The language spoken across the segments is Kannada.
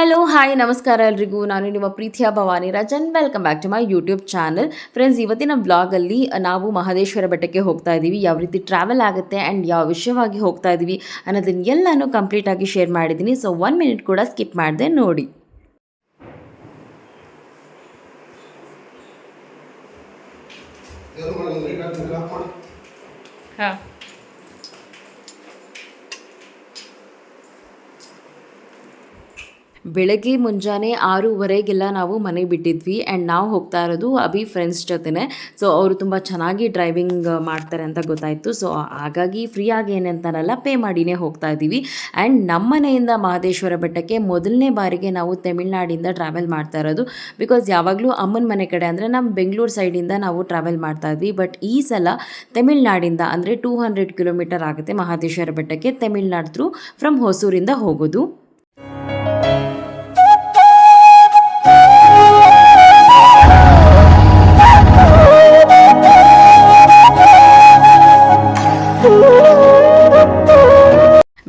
ಹಲೋ ಹಾಯ್ ನಮಸ್ಕಾರ ಎಲ್ರಿಗೂ. ನಾನು ನಿಮ್ಮ ಪ್ರೀತಿಯ Bhavani Rajan. Welcome back to my YouTube channel friends ಇವತ್ತಿನ ಬ್ಲಾಗಲ್ಲಿ ನಾವು ಮಹದೇಶ್ವರ ಬೆಟ್ಟಕ್ಕೆ ಹೋಗ್ತಾ ಇದ್ದೀವಿ. ಯಾವ ರೀತಿ ಟ್ರಾವೆಲ್ ಆಗುತ್ತೆ ಆ್ಯಂಡ್ ಯಾವ ವಿಷಯವಾಗಿ ಹೋಗ್ತಾ ಇದ್ದೀವಿ ಅನ್ನೋದನ್ನ ಎಲ್ಲನೂ ಕಂಪ್ಲೀಟಾಗಿ ಶೇರ್ ಮಾಡಿದ್ದೀನಿ. ಸೊ ಒನ್ ಮಿನಿಟ್ ಕೂಡ ಸ್ಕಿಪ್ ಮಾಡಿದೆ ನೋಡಿ. ಹಾಂ. ಬೆಳಗ್ಗೆ ಮುಂಜಾನೆ ಆರೂವರೆಗೆಲ್ಲ ನಾವು ಮನೆ ಬಿಟ್ಟಿದ್ವಿ ಆ್ಯಂಡ್ ನಾವು ಹೋಗ್ತಾ ಇರೋದು ಅಭಿ ಫ್ರೆಂಡ್ಸ್ ಜೊತೆನೆ. ಸೊ ಅವರು ತುಂಬ ಚೆನ್ನಾಗಿ ಡ್ರೈವಿಂಗ್ ಮಾಡ್ತಾರೆ ಅಂತ ಗೊತ್ತಾಯಿತು. ಸೊ ಹಾಗಾಗಿ ಫ್ರೀಯಾಗಿ ಏನಂತಾರಲ್ಲ ಪೇ ಮಾಡಿನೇ ಹೋಗ್ತಾ ಇದ್ದೀವಿ. ಆ್ಯಂಡ್ ನಮ್ಮನೆಯಿಂದ ಮಹದೇಶ್ವರ ಬೆಟ್ಟಕ್ಕೆ ಮೊದಲನೇ ಬಾರಿಗೆ ನಾವು ತಮಿಳ್ನಾಡಿಂದ ಟ್ರಾವೆಲ್ ಮಾಡ್ತಾ ಇರೋದು. ಬಿಕಾಸ್ ಯಾವಾಗಲೂ ಅಮ್ಮನ ಮನೆ ಕಡೆ ಅಂದರೆ ನಮ್ಮ ಬೆಂಗಳೂರು ಸೈಡಿಂದ ನಾವು ಟ್ರಾವೆಲ್ ಮಾಡ್ತಾ ಇದ್ವಿ. ಬಟ್ ಈ ಸಲ ತಮಿಳ್ನಾಡಿಂದ ಅಂದರೆ ಟೂ ಹಂಡ್ರೆಡ್ ಕಿಲೋಮೀಟರ್ ಆಗುತ್ತೆ ಮಹದೇಶ್ವರ ಬೆಟ್ಟಕ್ಕೆ ತಮಿಳ್ನಾಡು ಥ್ರೂ ಫ್ರಮ್ ಹೊಸೂರಿಂದ ಹೋಗೋದು.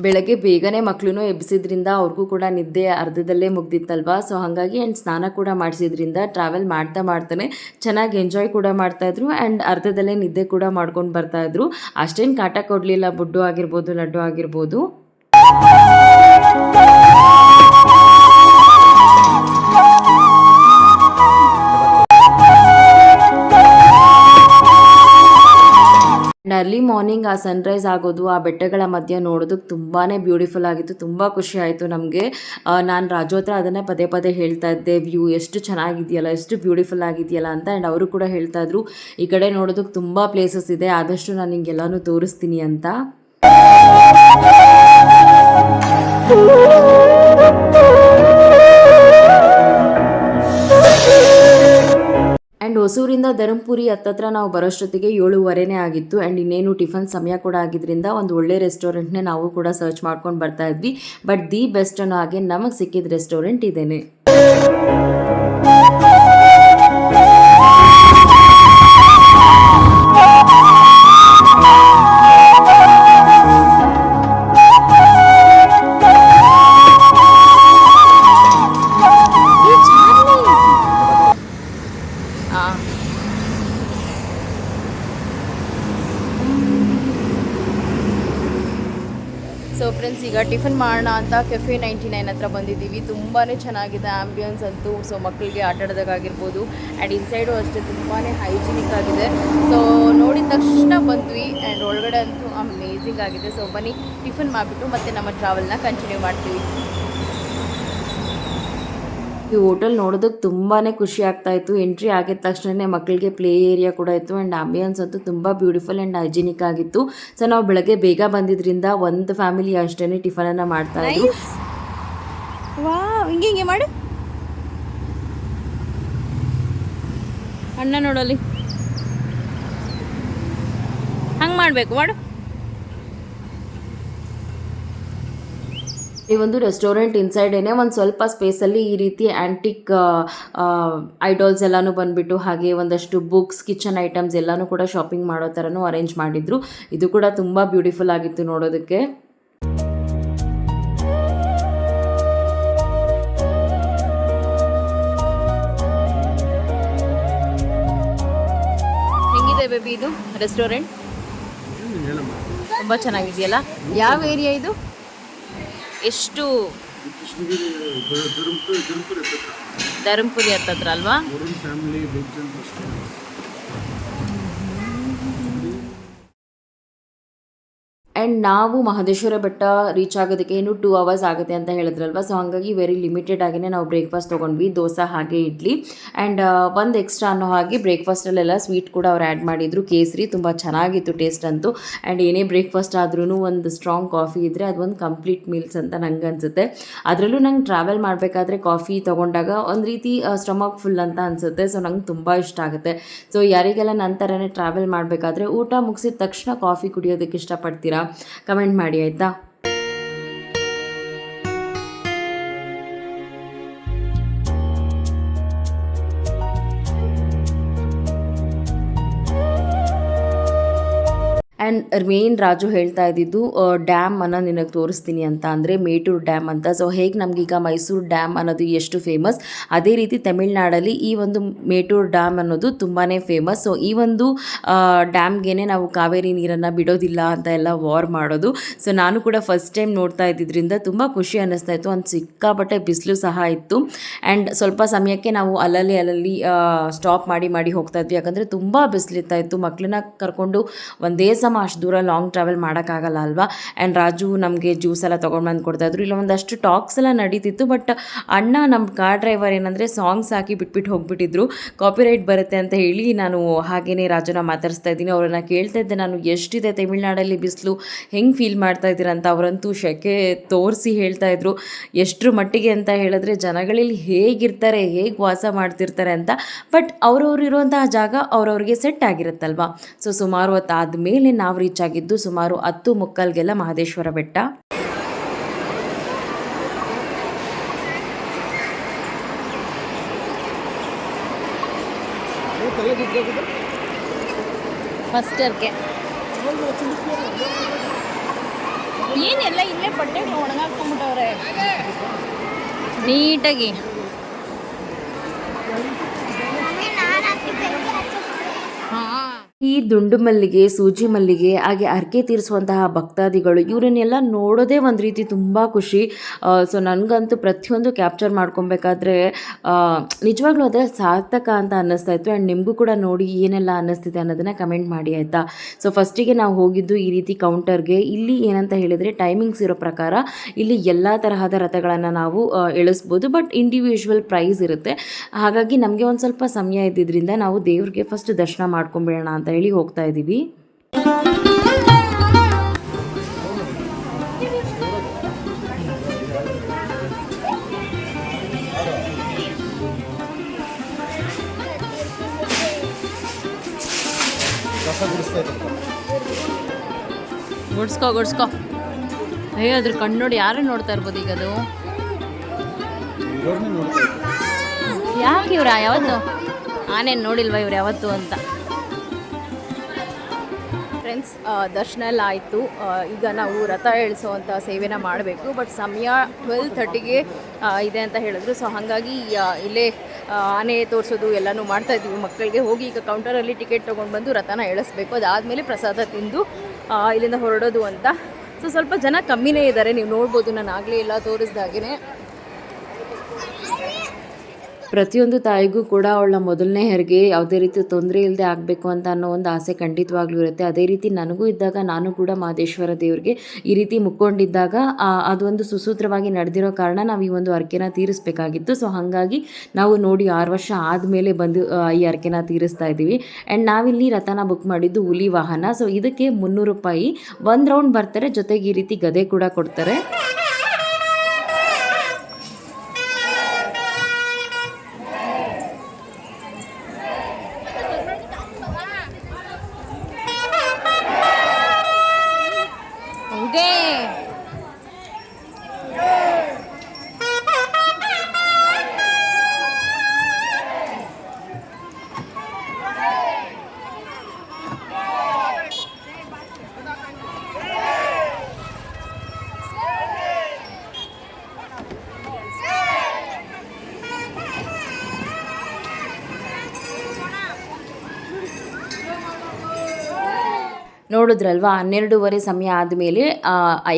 ಬೆಳಗ್ಗೆ ಬೇಗನೆ ಮಕ್ಕಳು ಎಬ್ಬಿಸಿದ್ರಿಂದ ಅವ್ರಿಗೂ ಕೂಡ ನಿದ್ದೆ ಅರ್ಧದಲ್ಲೇ ಮುಗ್ದಿತ್ತಲ್ವಾ? ಸೊ ಹಾಗಾಗಿ ಆ್ಯಂಡ್ ಸ್ನಾನ ಕೂಡ ಮಾಡಿಸಿದ್ರಿಂದ ಟ್ರಾವೆಲ್ ಮಾಡ್ತಾ ಮಾಡ್ತಾನೆ ಚೆನ್ನಾಗಿ ಎಂಜಾಯ್ ಕೂಡ ಮಾಡ್ತಾಯಿದ್ರು ಆ್ಯಂಡ್ ಅರ್ಧದಲ್ಲೇ ನಿದ್ದೆ ಕೂಡ ಮಾಡ್ಕೊಂಡು ಬರ್ತಾಯಿದ್ರು ಅಷ್ಟೇನು ಕಾಟ ಕೊಡಲಿಲ್ಲ, ಬುಡ್ಡು ಆಗಿರ್ಬೋದು, ಲಡ್ಡು ಆಗಿರ್ಬೋದು. ಅರ್ಲಿ ಮಾರ್ನಿಂಗ್ ಆ ಸನ್ರೈಸ್ ಆಗೋದು, ಆ ಬೆಟ್ಟಗಳ ಮಧ್ಯೆ ನೋಡೋದಕ್ಕೆ ತುಂಬಾ ಬ್ಯೂಟಿಫುಲ್ ಆಗಿತ್ತು, ತುಂಬ ಖುಷಿ ಆಯಿತು ನಮಗೆ. ನಾನು ರಾಜು ಹತ್ರ ಅದನ್ನೇ ಪದೇ ಪದೇ ಹೇಳ್ತಾ ಇದ್ದೆ, ವ್ಯೂ ಎಷ್ಟು ಚೆನ್ನಾಗಿದೆಯಲ್ಲ, ಎಷ್ಟು ಬ್ಯೂಟಿಫುಲ್ ಆಗಿದೆಯಲ್ಲ ಅಂತ. ಆ್ಯಂಡ್ ಅವರು ಕೂಡ ಹೇಳ್ತಾ ಇದ್ರು, ಈ ಕಡೆ ನೋಡೋದಕ್ಕೆ ತುಂಬ ಪ್ಲೇಸಸ್ ಇದೆ, ಆದಷ್ಟು ನಾನು ನಿಂಗೆಲ್ಲನೂ ತೋರಿಸ್ತೀನಿ ಅಂತ. ಹೊಸೂರಿಂದ ಧರ್ಮಪುರಿ ಹತ್ತತ್ರ ನಾವು ಬರೋಷ್ಟೊತ್ತಿಗೆ ಏಳುವರೆನೇ ಆಗಿತ್ತು. ಆ್ಯಂಡ್ ಇನ್ನೇನು ಟಿಫನ್ ಸಮಯ ಕೂಡ ಆಗಿದ್ದರಿಂದ ಒಂದು ಒಳ್ಳೆ ರೆಸ್ಟೋರೆಂಟ್ನೇ ನಾವು ಕೂಡ ಸರ್ಚ್ ಮಾಡ್ಕೊಂಡು ಬರ್ತಾ ಇದ್ವಿ. ಬಟ್ ದಿ ಬೆಸ್ಟ್ ಅನ್ನೋ ಹಾಗೆ ನಮಗೆ ಸಿಕ್ಕಿದ ರೆಸ್ಟೋರೆಂಟ್ ಇದೇನೆ. ಫ್ರೆಂಡ್ಸ್ ಈಗ ಟಿಫನ್ ಮಾಡೋಣ ಅಂತ ಕೆಫೆ ನೈಂಟಿ ನೈನ್ ಹತ್ರ ಬಂದಿದ್ದೀವಿ. ತುಂಬಾ ಚೆನ್ನಾಗಿದೆ ಆ್ಯಂಬಿಯನ್ಸ್ ಅಂತೂ. ಸೊ ಮಕ್ಕಳಿಗೆ ಆಟ ಆಡೋದಕ್ಕಾಗಿರ್ಬೋದು ಆ್ಯಂಡ್ ಇನ್ಸೈಡು ಅಷ್ಟೇ ತುಂಬಾ ಹೈಜಿನಿಕ್ ಆಗಿದೆ. ಸೊ ನೋಡಿದ ತಕ್ಷಣ ಬಂದ್ವಿ. ಆ್ಯಂಡ್ ಒಳಗಡೆ ಅಂತೂ ಅಮೇಝಿಂಗ್ ಆಗಿದೆ. ಸೊ ಬನ್ನಿ, ಟಿಫನ್ ಮಾಡಿಬಿಟ್ಟು ಮತ್ತೆ ನಮ್ಮ ಟ್ರಾವೆಲ್ನ ಕಂಟಿನ್ಯೂ ಮಾಡ್ತೀವಿ. ಈ ಹೋಟೆಲ್ ನೋಡೋದಕ್ಕೆ ತುಂಬಾ ಖುಷಿ ಆಗ್ತಾ ಇತ್ತು. ಎಂಟ್ರಿ ಆಗಿದ ತಕ್ಷಣನೇ ಮಕ್ಕಳಿಗೆ ಪ್ಲೇ ಏರಿಯಾ ಕೂಡ ಇತ್ತು ಆ್ಯಂಡ್ ಆಂಬಿಯನ್ಸ್ ಅಂತೂ ತುಂಬ ಬ್ಯೂಟಿಫುಲ್ ಆ್ಯಂಡ್ ಹೈಜಿನಿಕ್ ಆಗಿತ್ತು. ಸೊ ನಾವು ಬೆಳಗ್ಗೆ ಬೇಗ ಬಂದಿದ್ರಿಂದ ಒಂದು ಫ್ಯಾಮಿಲಿ ಅಷ್ಟೇ ಟಿಫನನ್ನು ಮಾಡ್ತಾ ಇದ್ರು ವಾ ಹಿಂಗೆ ಹಿಂಗೆ ಮಾಡು. ಅಣ್ಣ ನೋಡಲಿ ಹಂಗೆ ಮಾಡಬೇಕು, ಮಾಡು. ಈ ಒಂದು ರೆಸ್ಟೋರೆಂಟ್ ಏನೇ ಒಂದು ಸ್ವಲ್ಪ ಸ್ಪೇಸಲ್ಲಿ ಈ ರೀತಿ ಆ್ಯಂಟಿಕ್ ಐಡಾಲ್ಸ್ ಎಲ್ಲನೂ ಬಂದುಬಿಟ್ಟು ಹಾಗೆ ಒಂದಷ್ಟು ಬುಕ್ಸ್ ಕಿಚನ್ ಐಟಮ್ಸ್ ಎಲ್ಲನೂ ಕೂಡ ಶಾಪಿಂಗ್ ಮಾಡೋ ಥರನೂ ಅರೇಂಜ್ ಮಾಡಿದ್ರು. ಇದು ಕೂಡ ತುಂಬ ಬ್ಯೂಟಿಫುಲ್ ಆಗಿತ್ತು ನೋಡೋದಕ್ಕೆ. ಹೆಂಗಿದೆ ಬೇಬಿ ಇದು? ರೆಸ್ಟೋರೆಂಟ್ ತುಂಬಾ ತುಂಬ ಚೆನ್ನಾಗಿದೆಯಲ್ಲ? ಯಾವ ಏರಿಯಾ ಇದು? ಎಷ್ಟು ಧರ್ಮಪುರಿ ಹತ್ತತ್ರ ಅಲ್ವಾ? ಆ್ಯಂಡ್ ನಾವು ಮಹದೇಶ್ವರ ಬೆಟ್ಟ ರೀಚ್ ಆಗೋದಕ್ಕೆ ಏನು ಟೂ ಅವರ್ಸ್ ಆಗುತ್ತೆ ಅಂತ ಹೇಳಿದ್ರಲ್ವ? ಸೊ ಹಾಗಾಗಿ ವೆರಿ ಲಿಮಿಟೆಡ್ ಆಗಿನೇ ನಾವು ಬ್ರೇಕ್ಫಾಸ್ಟ್ ತೊಗೊಂಡ್ವಿ, ದೋಸೆ ಹಾಗೆ ಇಡ್ಲಿ. ಆ್ಯಂಡ್ ಒಂದು ಎಕ್ಸ್ಟ್ರಾ ಅನ್ನೋ ಹಾಗೆ ಬ್ರೇಕ್ಫಾಸ್ಟಲ್ಲೆಲ್ಲ ಸ್ವೀಟ್ ಕೂಡ ಅವ್ರು ಆ್ಯಡ್ ಮಾಡಿದ್ರು. ಕೇಸರಿ ತುಂಬ ಚೆನ್ನಾಗಿತ್ತು ಟೇಸ್ಟ್ ಅಂತೂ. ಆ್ಯಂಡ್ ಏನೇ ಬ್ರೇಕ್ಫಾಸ್ಟ್ ಆದ್ರೂ ಒಂದು ಸ್ಟ್ರಾಂಗ್ ಕಾಫಿ ಇದ್ದರೆ ಅದೊಂದು ಕಂಪ್ಲೀಟ್ ಮೀಲ್ಸ್ ಅಂತ ನಂಗೆ ಅನಿಸುತ್ತೆ. ಅದರಲ್ಲೂ ನಂಗೆ ಟ್ರಾವೆಲ್ ಮಾಡಬೇಕಾದ್ರೆ ಕಾಫಿ ತೊಗೊಂಡಾಗ ಒಂದು ರೀತಿ ಸ್ಟಮಕ್ ಫುಲ್ ಅಂತ ಅನಿಸುತ್ತೆ. ಸೊ ನಂಗೆ ತುಂಬ ಇಷ್ಟ ಆಗುತ್ತೆ. ಸೊ ಯಾರಿಗೆಲ್ಲ ನನ್ನ ಥರನೇ ಟ್ರಾವೆಲ್ ಮಾಡಬೇಕಾದ್ರೆ ಊಟ ಮುಗಿಸಿದ ತಕ್ಷಣ ಕಾಫಿ ಕುಡಿಯೋದಕ್ಕೆ ಇಷ್ಟಪಡ್ತೀರಾ? ಕಮೆಂಟ್ ಮಾಡಿ ಆಯಿತಾ? ಆ್ಯಂಡ್ ಮೇನ್ ರಾಜು ಹೇಳ್ತಾ ಇದ್ದಿದ್ದು ಡ್ಯಾಮ್ ಅನ್ನು ನಿನಗೆ ತೋರಿಸ್ತೀನಿ ಅಂತ. ಅಂದರೆ ಮೇಟೂರು ಡ್ಯಾಮ್ ಅಂತ. ಸೊ ಹೇಗೆ ನಮಗೀಗ ಮೈಸೂರು ಡ್ಯಾಮ್ ಅನ್ನೋದು ಎಷ್ಟು ಫೇಮಸ್ ಅದೇ ರೀತಿ ತಮಿಳ್ನಾಡಲ್ಲಿ ಈ ಒಂದು ಮೇಟೂರು ಡ್ಯಾಮ್ ಅನ್ನೋದು ತುಂಬಾ ಫೇಮಸ್ ಸೊ ಈ ಒಂದು ಡ್ಯಾಮ್ಗೆ ನಾವು ಕಾವೇರಿ ನೀರನ್ನು ಬಿಡೋದಿಲ್ಲ ಅಂತ ಎಲ್ಲ ವಾರ್ ಮಾಡೋದು. ಸೊ ನಾನು ಕೂಡ ಫಸ್ಟ್ ಟೈಮ್ ನೋಡ್ತಾ ಇದ್ದಿದ್ದರಿಂದ ತುಂಬ ಖುಷಿ ಅನ್ನಿಸ್ತಾ ಇತ್ತು. ಒಂದು ಸಿಕ್ಕಾಪಟ್ಟೆ ಬಿಸಿಲು ಸಹ ಇತ್ತು. ಆ್ಯಂಡ್ ಸ್ವಲ್ಪ ಸಮಯಕ್ಕೆ ನಾವು ಅಲ್ಲಲ್ಲಿ ಅಲ್ಲಲ್ಲಿ ಸ್ಟಾಪ್ ಮಾಡಿ ಮಾಡಿ ಹೋಗ್ತಾ ಇದ್ವಿ. ಯಾಕಂದರೆ ತುಂಬ ಬಿಸಿಲಿರ್ತಾ ಇತ್ತು. ಮಕ್ಕಳನ್ನ ಕರ್ಕೊಂಡು ಒಂದೇ ಸಮ ಅಷ್ಟು ದೂರ ಲಾಂಗ್ ಟ್ರಾವೆಲ್ ಮಾಡೋಕ್ಕಾಗಲ್ಲ ಅಲ್ವಾ? ಆ್ಯಂಡ್ ರಾಜು ನಮಗೆ ಜ್ಯೂಸ್ ಎಲ್ಲ ತೊಗೊಂಡು ಬಂದು ಕೊಡ್ತಾಯಿದ್ರು ಇಲ್ಲ ಒಂದಷ್ಟು ಟಾಕ್ಸ್ ಎಲ್ಲ ನಡೀತಿತ್ತು ಬಟ್ ಅಣ್ಣ ನಮ್ಮ ಕಾರ್ ಡ್ರೈವರ್ ಏನಂದರೆ ಸಾಂಗ್ಸ್ ಹಾಕಿ ಬಿಟ್ಬಿಟ್ಟು ಹೋಗ್ಬಿಟ್ಟಿದ್ರು. ಕಾಪಿರೈಟ್ ಬರುತ್ತೆ ಅಂತ ಹೇಳಿ ನಾನು ಹಾಗೇನೇ ರಾಜುನ ಮಾತಾಡಿಸ್ತಾ ಇದ್ದೀನಿ. ಅವರನ್ನು ಕೇಳ್ತಾ ಇದ್ದೆ ನಾನು, ಎಷ್ಟಿದೆ ತಮಿಳ್ನಾಡಲ್ಲಿ ಬಿಸಿಲು? ಹೆಂಗೆ ಫೀಲ್ ಮಾಡ್ತಾ ಇದ್ದೀರಾ? ಅಂತ ಅವರಂತೂ ಶೆಕೆ ತೋರಿಸಿ ಹೇಳ್ತಾ ಇದ್ರು. ಎಷ್ಟರ ಮಟ್ಟಿಗೆ ಅಂತ ಹೇಳಿದ್ರೆ ಜನಗಳಲ್ಲಿ ಹೇಗಿರ್ತಾರೆ, ಹೇಗೆ ವಾಸ ಮಾಡ್ತಿರ್ತಾರೆ ಅಂತ ಬಟ್ ಅವ್ರವ್ರು ಇರುವಂತಹ ಜಾಗ ಅವ್ರವ್ರಿಗೆ ಸೆಟ್ ಆಗಿರುತ್ತಲ್ವಾ? ಸೊ ಸುಮಾರು ಹೊತ್ತಾದ ಮೇಲೆ ನಾವು ರೀಚ್ ಆಗಿದ್ದು ಸುಮಾರು ಹತ್ತು ಮುಕ್ಕಲ್ಗೆಲ್ಲ ಮಹದೇಶ್ವರ ಬೆಟ್ಟ. ಫಸ್ಟ್ ಇಯರ್ಗೆ ಏನೆಲ್ಲ ಇಲ್ಲೇ ಬಟ್ಟೆ ಒಣಗಾಕೊಂಡ್ಬಿಟ್ಟವ್ರೆ ನೀಟಾಗಿ ಹಾಂ ಈ ದುಂಡು ಮಲ್ಲಿಗೆ, ಸೂಜಿ ಮಲ್ಲಿಗೆ, ಹಾಗೆ ಅರ್ಕೆ ತೀರಿಸುವಂತಹ ಭಕ್ತಾದಿಗಳು, ಇವರನ್ನೆಲ್ಲ ನೋಡೋದೇ ಒಂದು ರೀತಿ ತುಂಬ ಖುಷಿ. ಸೊ ನನಗಂತೂ ಪ್ರತಿಯೊಂದು ಕ್ಯಾಪ್ಚರ್ ಮಾಡ್ಕೊಬೇಕಾದ್ರೆ ನಿಜವಾಗ್ಲೂ ಅದೇ ಸಾರ್ಥಕ ಅಂತ ಅನ್ನಿಸ್ತಾ ಇತ್ತು. ಆ್ಯಂಡ್ ನಿಮಗೂ ಕೂಡ ನೋಡಿ ಏನೆಲ್ಲ ಅನ್ನಿಸ್ತಿದೆ ಅನ್ನೋದನ್ನು ಕಮೆಂಟ್ ಮಾಡಿ, ಆಯಿತಾ? ಸೊ ಫಸ್ಟಿಗೆ ನಾವು ಹೋಗಿದ್ದು ಈ ರೀತಿ ಕೌಂಟರ್ಗೆ ಇಲ್ಲಿ ಏನಂತ ಹೇಳಿದರೆ ಟೈಮಿಂಗ್ಸ್ ಇರೋ ಪ್ರಕಾರ ಇಲ್ಲಿ ಎಲ್ಲ ತರಹದ ರಥಗಳನ್ನು ನಾವು ಇಳಿಸ್ಬೋದು ಬಟ್ ಇಂಡಿವಿಜುವಲ್ ಪ್ರೈಸ್ ಇರುತ್ತೆ. ಹಾಗಾಗಿ ನಮಗೆ ಒಂದು ಸ್ವಲ್ಪ ಸಮಯ ಇದ್ದಿದ್ದರಿಂದ ನಾವು ದೇವ್ರಿಗೆ ಫಸ್ಟ್ ದರ್ಶನ ಮಾಡ್ಕೊಂಬಿಡೋಣ ಅಂತ ಹೇಳಿ ಹೋಗ್ತಾ ಇದ್ದೀವಿ ಗುಡ್ಸ್ಕೋ ಗುಡ್ಸ್ಕೋ. ಅಯ್ಯೋ, ಅದ್ರ ಕಣ್ಣು ನೋಡಿ ಯಾರು ನೋಡ್ತಾ ಇರ್ಬೋದು ಈಗ ಅದು? ಯಾಕೆ ಇವ್ರ ಯಾವತ್ತು? ಆನೇನು ನೋಡಿಲ್ವಾ ಇವ್ರು ಯಾವತ್ತು ಅಂತ? ಫ್ರೆಂಡ್ಸ್ ದರ್ಶನ ಎಲ್ಲ ಆಯಿತು. ಈಗ ನಾವು ರಥ ಎಳಿಸುವಂಥ ಸೇವೆನ ಮಾಡಬೇಕು. ಬಟ್ ಸಮಯ ಟ್ವೆಲ್ ಥರ್ಟಿಗೆ ಇದೆ ಅಂತ ಹೇಳಿದ್ರು. ಸೊ ಹಾಗಾಗಿ ಇಲ್ಲೇ ಆನೆ ತೋರಿಸೋದು ಎಲ್ಲನೂ ಮಾಡ್ತಾ ಇದ್ದೀವಿ. ಮಕ್ಕಳಿಗೆ ಹೋಗಿ ಈಗ ಕೌಂಟರಲ್ಲಿ ಟಿಕೆಟ್ ತೊಗೊಂಡು ಬಂದು ರಥನ ಎಳಿಸ್ಬೇಕು. ಅದಾದಮೇಲೆ ಪ್ರಸಾದ ತಿಂದು ಇಲ್ಲಿಂದ ಹೊರಡೋದು ಅಂತ. ಸೊ ಸ್ವಲ್ಪ ಜನ ಕಮ್ಮಿನೇ ಇದ್ದಾರೆ. ನೀವು ನೋಡ್ಬೋದು. ನಾನು ಆಗಲೇ ಎಲ್ಲ ತೋರಿಸ್ದಾಗೇ ಪ್ರತಿಯೊಂದು ತಾಯಿಗೂ ಕೂಡ ಅವಳ ಮೊದಲನೇ ಹೆರಿಗೆ ಯಾವುದೇ ರೀತಿ ತೊಂದರೆ ಇಲ್ಲದೆ ಆಗಬೇಕು ಅಂತ ಅನ್ನೋ ಒಂದು ಆಸೆ ಖಂಡಿತವಾಗ್ಲೂ ಇರುತ್ತೆ. ಅದೇ ರೀತಿ ನನಗೂ ಇದ್ದಾಗ ನಾನು ಕೂಡ ಮಹದೇಶ್ವರ ದೇವರಿಗೆ ಈ ರೀತಿ ಮುಕ್ಕೊಂಡಿದ್ದಾಗ ಅದೊಂದು ಸುಸೂತ್ರವಾಗಿ ನಡೆದಿರೋ ಕಾರಣ ನಾವು ಈ ಒಂದು ಅರ್ಕೆನ ತೀರಿಸಬೇಕಾಗಿತ್ತು. ಸೊ ಹಾಗಾಗಿ ನಾವು ನೋಡಿ ಆರು ವರ್ಷ ಆದಮೇಲೆ ಬಂದು ಈ ಅರ್ಕೆನ ತೀರಿಸ್ತಾ ಇದ್ದೀವಿ. ಆ್ಯಂಡ್ ನಾವಿಲ್ಲಿ ರಥನ ಬುಕ್ ಮಾಡಿದ್ದು ಹುಲಿ ವಾಹನ. ಸೊ ಇದಕ್ಕೆ ಮುನ್ನೂರು ರೂಪಾಯಿ, ಒಂದು ರೌಂಡ್ ಬರ್ತಾರೆ. ಜೊತೆಗೆ ಈ ರೀತಿ ಗದೆ ಕೂಡ ಕೊಡ್ತಾರೆ. ನೋಡಿದ್ರಲ್ವಾ? ಹನ್ನೆರಡೂವರೆ ಸಮಯ ಆದಮೇಲೆ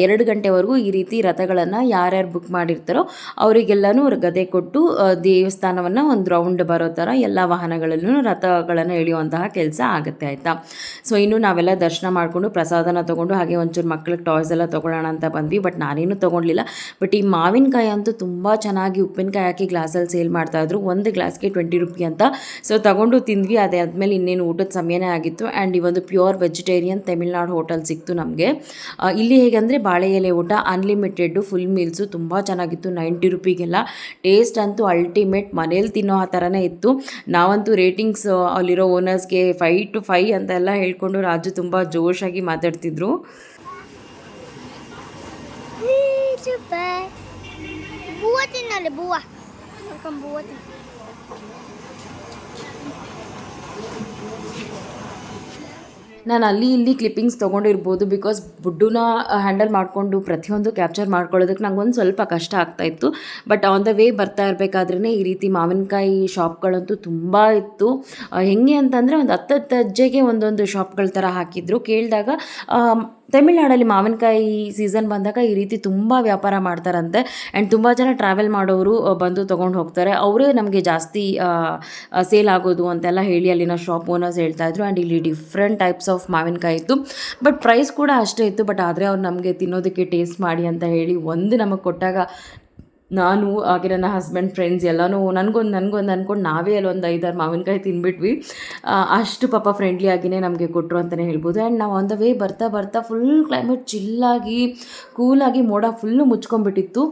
ಎರಡು ಗಂಟೆವರೆಗೂ ಈ ರೀತಿ ರಥಗಳನ್ನು ಯಾರ್ಯಾರು ಬುಕ್ ಮಾಡಿರ್ತಾರೋ ಅವರಿಗೆಲ್ಲನೂ ಗದೆ ಕೊಟ್ಟು ದೇವಸ್ಥಾನವನ್ನು ಒಂದು ರೌಂಡ್ ಬರೋ ಥರ ಎಲ್ಲ ವಾಹನಗಳಲ್ಲೂ ರಥಗಳನ್ನು ಎಳೆಯುವಂತಹ ಕೆಲಸ ಆಗುತ್ತೆ ಆಯಿತಾ? ಸೊ ಇನ್ನು ನಾವೆಲ್ಲ ದರ್ಶನ ಮಾಡಿಕೊಂಡು ಪ್ರಸಾದನ ತೊಗೊಂಡು ಹಾಗೆ ಒಂಚೂರು ಮಕ್ಕಳಿಗೆ ಟಾಯ್ಸ್ ಎಲ್ಲ ತೊಗೊಳ್ಳೋಣ ಅಂತ ಬಂದ್ವಿ. ಬಟ್ ನಾನೇನು ತೊಗೊಂಡಿಲ್ಲ ಬಟ್ ಈ ಮಾವಿನಕಾಯಿ ಅಂತೂ ತುಂಬ ಚೆನ್ನಾಗಿ ಉಪ್ಪಿನಕಾಯಿ ಹಾಕಿ ಗ್ಲಾಸಲ್ಲಿ ಸೇಲ್ ಮಾಡ್ತಾಯಿದ್ರು ಒಂದು ಗ್ಲಾಸ್ಗೆ ಟ್ವೆಂಟಿ ರುಪಿ ಅಂತ. ಸೊ ತಗೊಂಡು ತಿಂದ್ವಿ. ಅದೇ ಆದಮೇಲೆ ಇನ್ನೇನು ಊಟದ ಸಮಯನೇ ಆಗಿತ್ತು. ಆ್ಯಂಡ್ ಈ ಒಂದು ಪ್ಯೂರ್ ವೆಜಿಟೇರಿಯನ್ ತಮಿಳ್ನಾಡು ಹೋಟೆಲ್ ಸಿಕ್ತು ನಮಗೆ. ಇಲ್ಲಿ ಹೇಗೆಂದರೆ ಬಾಳೆ ಎಲೆ ಊಟ ಅನ್ಲಿಮಿಟೆಡ್ ಫುಲ್ ಮೀಲ್ಸು ತುಂಬ ಚೆನ್ನಾಗಿತ್ತು ನೈಂಟಿ ರುಪಿಗೆಲ್ಲ. ಟೇಸ್ಟ್ ಅಂತೂ ಅಲ್ಟಿಮೇಟ್ ಮನೇಲಿ ತಿನ್ನೋ ಆ ಥರನೇ ಇತ್ತು. ನಾವಂತೂ ರೇಟಿಂಗ್ಸ್ ಅಲ್ಲಿರೋ ಓನರ್ಸ್ಗೆ ಫೈ ಟು ಫೈ ಅಂತೆಲ್ಲ ಹೇಳ್ಕೊಂಡು ರಾಜು ತುಂಬ ಜೋಶಾಗಿ ಮಾತಾಡ್ತಿದ್ರು. ಬೂವ ತಿನ್ನಲ್ಲ ಬೂವ. ಬೂವ ತಿನ್ನು. ನಾನು ಅಲ್ಲಿ ಇಲ್ಲಿ ಕ್ಲಿಪ್ಪಿಂಗ್ಸ್ ತೊಗೊಂಡಿರ್ಬೋದು ಬಿಕಾಸ್ ಬುಡ್ಡುನ ಹ್ಯಾಂಡಲ್ ಮಾಡಿಕೊಂಡು ಪ್ರತಿಯೊಂದು ಕ್ಯಾಪ್ಚರ್ ಮಾಡ್ಕೊಳ್ಳೋದಕ್ಕೆ ನಂಗೊಂದು ಸ್ವಲ್ಪ ಕಷ್ಟ ಆಗ್ತಾಯಿತ್ತು ಬಟ್ ಆನ್ ದ ವೇ ಬರ್ತಾ ಇರಬೇಕಾದ್ರೇ ಈ ರೀತಿ ಮಾವಿನಕಾಯಿ ಶಾಪ್ಗಳಂತೂ ತುಂಬ ಇತ್ತು. ಹೆಂಗೆ ಅಂತಂದರೆ ಒಂದು ಹತ್ತತ್ತು ಅಜ್ಜೆಗೆ ಒಂದೊಂದು ಶಾಪ್ಗಳ ಥರ ಹಾಕಿದ್ರು. ಕೇಳಿದಾಗ ತಮಿಳ್ನಾಡಲ್ಲಿ ಮಾವಿನಕಾಯಿ ಸೀಸನ್ ಬಂದಾಗ ಈ ರೀತಿ ತುಂಬ ವ್ಯಾಪಾರ ಮಾಡ್ತಾರಂತೆ. ಆ್ಯಂಡ್ ತುಂಬ ಜನ ಟ್ರಾವೆಲ್ ಮಾಡೋರು ಬಂದು ತೊಗೊಂಡು ಹೋಗ್ತಾರೆ. ಅವರೇ ನಮಗೆ ಜಾಸ್ತಿ ಸೇಲ್ ಆಗೋದು ಅಂತೆಲ್ಲ ಹೇಳಿ ಅಲ್ಲಿನ ಶಾಪ್ ಓನರ್ಸ್ ಹೇಳ್ತಾ ಇದ್ರು. ಆ್ಯಂಡ್ ಇಲ್ಲಿ ಡಿಫ್ರೆಂಟ್ ಟೈಪ್ಸ್ ಆಫ್ ಮಾವಿನಕಾಯಿ ಇತ್ತು. ಬಟ್ ಪ್ರೈಸ್ ಕೂಡ ಅಷ್ಟೇ ಇತ್ತು. ಬಟ್ ಆದರೆ ಅವ್ರು ನಮಗೆ ತಿನ್ನೋದಕ್ಕೆ ಟೇಸ್ಟ್ ಮಾಡಿ ಅಂತ ಹೇಳಿ ಒಂದು ನಮಗೆ ಕೊಟ್ಟಾಗ ನಾನು ಹಾಗೆ ನನ್ನ ಹಸ್ಬೆಂಡ್ ಫ್ರೆಂಡ್ಸ್ ಎಲ್ಲನೂ ನನಗೊಂದು ನನಗೊಂದು ಅಂದ್ಕೊಂಡು ನಾವೇ ಅಲ್ಲೊಂದು ಐದಾರು ಮಾವಿನಕಾಯಿ ತಿಂದ್ಬಿಟ್ವಿ ಅಷ್ಟು ಪಾಪ ಫ್ರೆಂಡ್ಲಿ ಆಗಿನೇ ನಮಗೆ ಕೊಟ್ಟರು ಅಂತಲೇ ಹೇಳ್ಬೋದು. ಆ್ಯಂಡ್ ನಾವು ಆನ್ ದ ವೇ ಬರ್ತಾ ಬರ್ತಾ ಫುಲ್ ಕ್ಲೈಮೇಟ್ ಚಿಲ್ಲಾಗಿ ಕೂಲಾಗಿ ಮೋಡ ಫುಲ್ಲು ಮುಚ್ಕೊಂಡ್ಬಿಟ್ಟಿತ್ತು.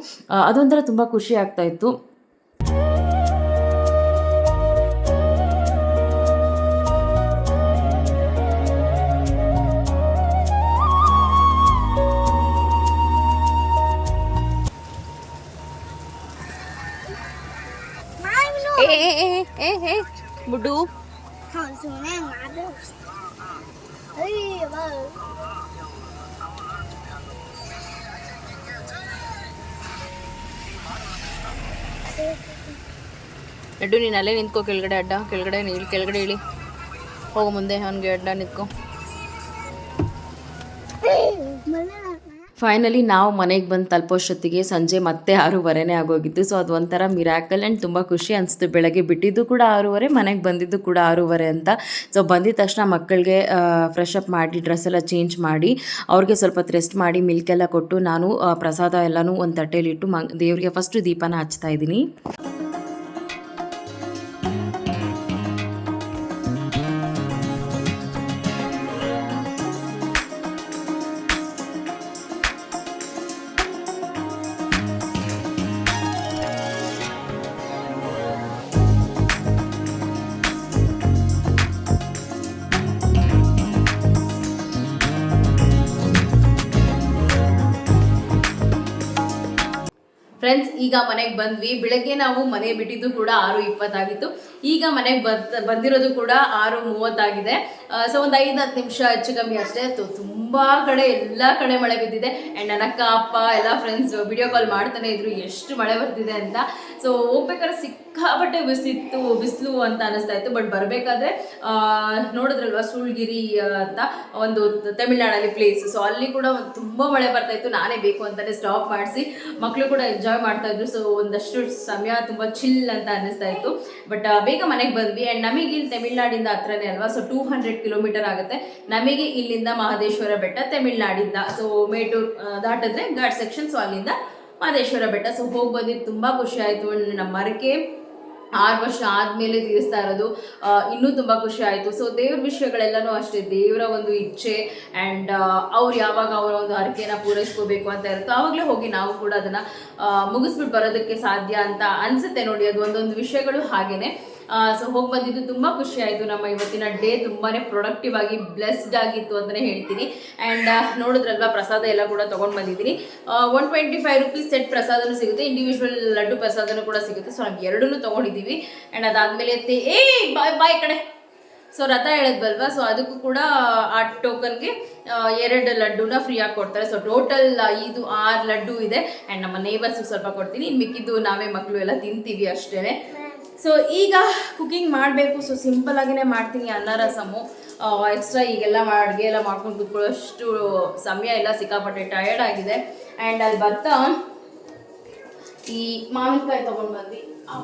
ಅದೊಂಥರ ತುಂಬ ಖುಷಿ ಆಗ್ತಾಯಿತ್ತು ಬುಡ್ಡು ಅಡ್ಡು. ಲಡ್ಡು ನೀನು ಅಲ್ಲೇ ನಿಂತ್ಕೋ ಕೆಳಗಡೆ ಅಡ್ಡ. ಕೆಳಗಡೆ ಇಲ್ಲಿ ಕೆಳಗಡೆ ಇಳಿ. ಹೋಗು ಮುಂದೆ ಅವನಿಗೆ ಅಡ್ಡ ನಿಂತ್ಕೋ. ಫೈನಲಿ ನಾವು ಮನೆಗೆ ಬಂದು ತಲುಪೋಷ್ಟೊತ್ತಿಗೆ ಸಂಜೆ ಮತ್ತೆ ಆರೂವರೆನೇ ಆಗೋಗಿತ್ತು. ಸೊ ಅದು ಒಂಥರ ಮಿರಾಕಲ್ ಆ್ಯಂಡ್ ತುಂಬ ಖುಷಿ ಅನಿಸ್ತು. ಬೆಳಗ್ಗೆ ಬಿಟ್ಟಿದ್ದು ಕೂಡ ಆರೂವರೆ, ಮನೆಗೆ ಬಂದಿದ್ದು ಕೂಡ ಆರೂವರೆ ಅಂತ. ಸೊ ಬಂದಿದ ತಕ್ಷಣ ಮಕ್ಕಳಿಗೆ ಫ್ರೆಶ್ ಅಪ್ ಮಾಡಿ ಡ್ರೆಸ್ ಎಲ್ಲ ಚೇಂಜ್ ಮಾಡಿ, ಅವ್ರಿಗೆ ಸ್ವಲ್ಪ ರೆಸ್ಟ್ ಮಾಡಿ ಮಿಲ್ಕ್ ಎಲ್ಲ ಕೊಟ್ಟು ನಾನು ಪ್ರಸಾದ ಎಲ್ಲನೂ ಒಂದು ತಟ್ಟೆಯಲ್ಲಿಟ್ಟು ಮ, ದೇವರಿಗೆ ಫಸ್ಟು ದೀಪನ ಹಚ್ತಾ ಇದ್ದೀನಿ. ಈಗ ಮನೆಗೆ ಬಂದ್ವಿ. ಬೆಳಗ್ಗೆ ನಾವು ಮನೆ ಬಿಟ್ಟಿದ್ದು ಕೂಡ ಆರು ಇಪ್ಪತ್ತಾಗಿತ್ತು. ಈಗ ಮನೆಗೆ ಬಂದ ಬಂದಿರೋದು ಕೂಡ ಆರು ಮೂವತ್ತಾಗಿದೆ. ಸೊ ಒಂದು ಐದು ಹತ್ತು ನಿಮಿಷ ಹೆಚ್ಚು ಕಮ್ಮಿ ಅಷ್ಟೇ. ತುಂಬಾ ಕಡೆ ಎಲ್ಲ ಕಡೆ ಮಳೆ ಬಿದ್ದಿದೆ. ಆ್ಯಂಡ್ ನನ್ನ ಅಕ್ಕ ಅಪ್ಪ, ಎಲ್ಲ ಫ್ರೆಂಡ್ಸ್ ವಿಡಿಯೋ ಕಾಲ್ ಮಾಡ್ತಾನೆ ಇದ್ರು. ಎಷ್ಟು ಮಳೆ ಬರ್ತಿದೆ ಅಂತ. ಸೊ ಹೋಗ್ಬೇಕಾದ್ರೆ ಸಿಕ್ಕಾಪಟ್ಟೆ ಬಿಸಿತ್ತು, ಬಿಸಿಲು ಅಂತ ಅನಿಸ್ತಾ ಇತ್ತು. ಬಟ್ ಬರಬೇಕಾದ್ರೆ ನೋಡಿದ್ರಲ್ವಾ ಸೂಳ್ಗಿರಿ ಅಂತ ಒಂದು ತಮಿಳ್ನಾಡಲ್ಲಿ ಪ್ಲೇಸ್ ಸೊ ಅಲ್ಲಿ ಕೂಡ ತುಂಬ ಮಳೆ ಬರ್ತಾ ಇತ್ತು. ನಾನೇ ಬೇಕು ಅಂತಲೇ ಸ್ಟಾಪ್ ಮಾಡಿಸಿ ಮಕ್ಕಳು ಕೂಡ ಎಂಜಾಯ್ ಮಾಡ್ತಾ ಇದ್ರು. ಸೊ ಒಂದಷ್ಟು ಸಮಯ ತುಂಬ ಚಿಲ್ ಅಂತ ಅನ್ನಿಸ್ತಾ ಇತ್ತು. ಬಟ್ ಬೇಗ ಮನೆಗೆ ಬಂದ್ವಿ. ಆ್ಯಂಡ್ ನಮಗೆ ಇಲ್ಲಿ ತಮಿಳ್ನಾಡಿಂದ ಹತ್ರನೇ ಅಲ್ವಾ? ಸೊ ಟೂ ಹಂಡ್ರೆಡ್ ಕಿಲೋಮೀಟರ್ ಆಗುತ್ತೆ. ನಮಗೆ ಇಲ್ಲಿಂದ ಮಹದೇಶ್ವರ ಬೆಟ್ಟ ತಮಿಳ್ನಾಡಿಂದ. ಸೊ ಮೇಟೂರ್ ದಾಟಿದ್ರೆ ಘಾಟ್ ಸೆಕ್ಷನ್ ಸೊ ಅಲ್ಲಿಂದ ಮಹದೇಶ್ವರ ಬೆಟ್ಟ. ಸೊ ಹೋಗಿ ಬಂದಿದ್ದು ತುಂಬ ಖುಷಿ ಆಯಿತು. ನಮ್ಮ ಮರಕ್ಕೆ ಆರು ವರ್ಷ ಆದಮೇಲೆ ತೀರಿಸ್ತಾ ಇರೋದು. ಇನ್ನೂ ತುಂಬ ಖುಷಿ ಆಯಿತು. ಸೊ ದೇವ್ರ ವಿಷಯಗಳೆಲ್ಲನೂ ಅಷ್ಟೇ. ದೇವರ ಒಂದು ಇಚ್ಛೆ ಆ್ಯಂಡ್ ಅವ್ರು ಯಾವಾಗ ಅವರ ಒಂದು ಹರಕೆನ ಪೂರೈಸ್ಕೋಬೇಕು ಅಂತ ಇರುತ್ತೋ ಆವಾಗಲೇ ಹೋಗಿ ನಾವು ಕೂಡ ಅದನ್ನು ಮುಗಿಸ್ಬಿಟ್ಟು ಬರೋದಕ್ಕೆ ಸಾಧ್ಯ ಅಂತ ಅನಿಸುತ್ತೆ ನೋಡಿ. ಅದು ಒಂದೊಂದು ವಿಷಯಗಳು ಹಾಗೇನೆ. ಸೊ ಹೋಗಿ ಬಂದಿದ್ದು ತುಂಬ ಖುಷಿ ಆಯಿತು. ನಮ್ಮ ಇವತ್ತಿನ ಡೇ ತುಂಬಾ ಪ್ರೊಡಕ್ಟಿವ್ ಆಗಿ ಬ್ಲೆಸ್ಡ್ ಆಗಿತ್ತು ಅಂತಲೇ ಹೇಳ್ತೀನಿ. ಆ್ಯಂಡ್ ನೋಡಿದ್ರಲ್ವಾ, ಪ್ರಸಾದ ಎಲ್ಲ ಕೂಡ ತೊಗೊಂಡು ಬಂದಿದ್ದೀನಿ. One twenty five rupees set ಪ್ರಸಾದನೂ ಸಿಗುತ್ತೆ. ಇಂಡಿವಿಜುವಲ್ ಲಡ್ಡು ಪ್ರಸಾದನೂ ಕೂಡ ಸಿಗುತ್ತೆ. ಸೊ ನಾವು ಎರಡೂ ತೊಗೊಂಡಿದ್ದೀವಿ. ಆ್ಯಂಡ್ ಅದಾದಮೇಲೆ ಏ ಬಾಯ್ ಬಾಯ್ ಕಡೆ ಸೊ ರಥ ಹೇಳಿದ್ವಲ್ವಾ? ಸೊ ಅದಕ್ಕೂ ಕೂಡ, ಆ ಟೋಕನ್ಗೆ ಎರಡು ಲಡ್ಡುನ ಆಗಿ ಕೊಡ್ತಾರೆ. ಸೊ ಟೋಟಲ್ ಐದು ಆರು ಲಡ್ಡು ಇದೆ. ಆ್ಯಂಡ್ ನಮ್ಮ ನೇಬರ್ಸ್ಗೆ ಸ್ವಲ್ಪ ಕೊಡ್ತೀನಿ. ಇನ್ನು ಮಿಕ್ಕಿದ್ದು ನಾವೇ ಮಕ್ಕಳು ಎಲ್ಲ ತಿಂತೀವಿ ಅಷ್ಟೇ ಸೊ ಈಗ ಕುಕಿಂಗ್ ಮಾಡಬೇಕು. ಸೊ ಸಿಂಪಲ್ ಆಗಿನೇ ಮಾಡ್ತೀನಿ ಅನ್ನ ರಸಮು. ಎಕ್ಸ್ಟ್ರಾ ಈಗೆಲ್ಲ ಅಡುಗೆ ಎಲ್ಲ ಮಾಡ್ಕೊಂಡು ಕೂತ್ಕೊಳ್ಳೋಷ್ಟು ಸಮಯ ಎಲ್ಲ ಸಿಕ್ಕಾಪಟ್ಟೆ ಟಯರ್ಡ್ ಆಗಿದೆ. ಆ್ಯಂಡ್ ಅಲ್ಲಿ ಬರ್ತಾ ಈ ಮಾವಿನಕಾಯಿ ತೊಗೊಂಡು ಬಂದ್ವಿ. Oh.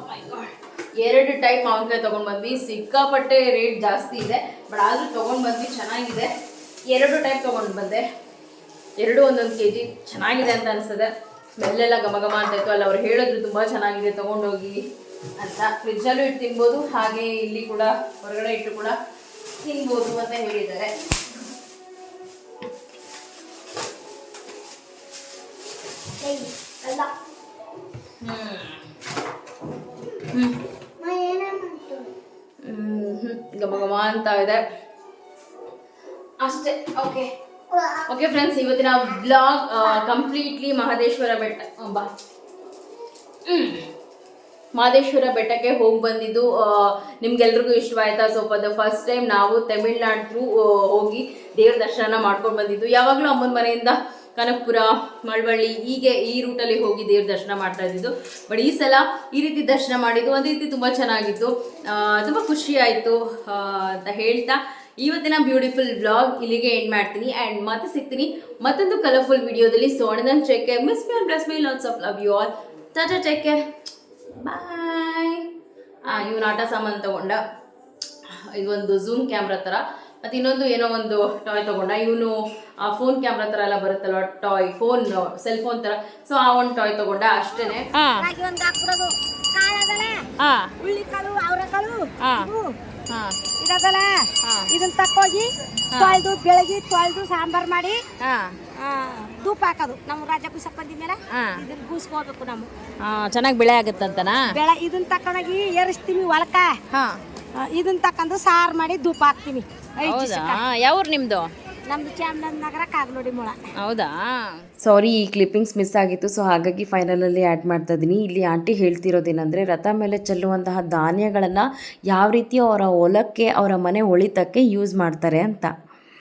ಎರಡು ಟೈಪ್ ಮಾವಿನಕಾಯಿ ತೊಗೊಂಡು ಬಂದ್ವಿ. ಸಿಕ್ಕಾಪಟ್ಟೆ ರೇಟ್ ಜಾಸ್ತಿ ಇದೆ. ಬಟ್ ಆದರೂ ತೊಗೊಂಡು ಬಂದ್ವಿ, ಚೆನ್ನಾಗಿದೆ. ಎರಡು ಟೈಪ್ ತೊಗೊಂಡು ಬಂದೆ. ಎರಡು ಒಂದೊಂದು ಕೆ ಜಿ ಚೆನ್ನಾಗಿದೆ ಅಂತ ಅನಿಸ್ತದೆ. ಸ್ಮೆಲ್ಲೆಲ್ಲ ಘಮ ಅಂತ ಇತ್ತು. ಅಲ್ಲಿ ಅವ್ರು ಹೇಳಿದ್ರು, ತುಂಬ ಚೆನ್ನಾಗಿದೆ, ತೊಗೊಂಡೋಗಿ. ಅಂತ ಫ್ರಿಜ್ಜಲ್ಲೂ ಇಟ್ಟು ತಿನ್ಬೋದು ಹಾಗೆ ಇಲ್ಲಿ ಕೂಡ ಹೊರಗಡೆ ಇಟ್ಟು ಕೂಡ ತಿನ್ಬೋದು ಅಂತ ಹೇಳಿದ್ದಾರೆ. ಗಮ ಗಮ ಅಂತ ಇದೆ. ಅಷ್ಟೇ ಓಕೆ. ಓಕೆ ಫ್ರೆಂಡ್ಸ್ ಇವತ್ತಿನ ಬ್ಲಾಗ್ ಕಂಪ್ಲೀಟ್ಲಿ ಮಹದೇಶ್ವರ ಬೆಟ್ಟ. ಬಾ. ಹ್ಮ್. ಮಾದೇಶ್ವರ ಬೆಟ್ಟಕ್ಕೆ ಹೋಗಿ ಬಂದಿದ್ದು ನಿಮ್ಗೆಲ್ರಿಗೂ ಇಷ್ಟವಾಯ್ತಾ so for the first time ನಾವು ತಮಿಳ್ನಾಡು ಥ್ರೂ ಹೋಗಿ ದೇವ್ರ ದರ್ಶನ ಮಾಡ್ಕೊಂಡು ಬಂದಿದ್ದು. ಯಾವಾಗಲೂ ಅಮ್ಮನ ಮನೆಯಿಂದ ಕನಕಪುರ, ಮಳವಳ್ಳಿ, ಹೀಗೆ ಈ ರೂಟಲ್ಲಿ ಹೋಗಿ ದೇವ್ರ ದರ್ಶನ ಮಾಡ್ತಾ ಇದ್ದಿದ್ದು. ಬಟ್ ಈ ಸಲ ಈ ರೀತಿ ದರ್ಶನ ಮಾಡಿದ್ದು, ಒಂದು ರೀತಿ ತುಂಬ ಚೆನ್ನಾಗಿತ್ತು. ತುಂಬ ಖುಷಿ ಆಯಿತು ಅಂತ ಹೇಳ್ತಾ ಇವತ್ತಿನ ಬ್ಯೂಟಿಫುಲ್ ಬ್ಲಾಗ್ ಇಲ್ಲಿಗೆ ಎಂಡ್ ಮಾಡ್ತೀನಿ. ಆ್ಯಂಡ್ ಮತ್ತೆ ಸಿಗ್ತೀನಿ ಮತ್ತೊಂದು ಕಲರ್ಫುಲ್ ವಿಡಿಯೋದಲ್ಲಿ ಸೋಣದನ್ check miss me plus my lots of love you all tata care bye ಇವನು ಆಟ ಸಾಮಾನು ತಗೊಂಡ. ಇದೊಂದು ಝೂಮ್ ಕ್ಯಾಮ್ರಾ ಥರ ಮತ್ತು ಇನ್ನೊಂದು ಏನೋ ಒಂದು ಟಾಯ್ ತೊಗೊಂಡ. ಇವನು ಆ ಫೋನ್ ಕ್ಯಾಮ್ರಾ ಥರ ಎಲ್ಲ ಬರುತ್ತಲ್ವ? ಟಾಯ್ ಫೋನ್ ಸೆಲ್ ಫೋನ್ ಥರ ಸೊ ಆ ಒಂದು ಟಾಯ್ ತೊಗೊಂಡ ಅಷ್ಟೇ. ಇದನ್ನ ತಕ್ಕೋಗಿ ತೊಳೆದು ಬೆಳಗ್ಗೆ ತೊಳೆದು ಸಾಂಬಾರ್ ಮಾಡಿ ಧೂಪ ಹಾಕೋದು. ನಮ್ಮ ರಾಜ ಕುಸಕ್ ಬಂದಿದ್ಮೇಲೆ ಇದನ್ನ ಕೂಸ್ಕೋಬೇಕು ನಾವು. ಚೆನ್ನಾಗಿ ಬೆಳೆ ಆಗುತ್ತಂತನಾ? ಬೆಳೆ ಇದನ್ನ ತಕೊಂಡೋಗಿ ಏರಿಸ್ತೀವಿ ಹಾಂ. ಆ, ಇದನ್ನ ತಕೊಂಡು ಸಾರು ಮಾಡಿ ಧೂಪ ಹಾಕ್ತೀನಿ. ಯಾವ್ರು ನಿಮ್ಮದು ನಮ್ದು ಚಾಮರಾಜನಗರ ಮೂಳ. ಹೌದಾ? ಸಾರಿ ಈ ಕ್ಲಿಪ್ಪಿಂಗ್ಸ್ ಮಿಸ್ ಆಗಿತ್ತು. ಸೊ ಹಾಗಾಗಿ ಫೈನಲಲ್ಲಿ ಆ್ಯಡ್ ಮಾಡ್ತಾ ಇದ್ದೀನಿ ಇಲ್ಲಿ ಆಂಟಿ ಹೇಳ್ತಿರೋದೇನೆಂದರೆ ರಥ ಮೇಲೆ ಚೆಲ್ಲುವಂತಹ ಧಾನ್ಯಗಳನ್ನು ಯಾವ ರೀತಿ ಅವರ ಹೊಲಕ್ಕೆ ಅವರ ಮನೆ ಒಳಿತಕ್ಕೆ ಯೂಸ್ ಮಾಡ್ತಾರೆ ಅಂತ.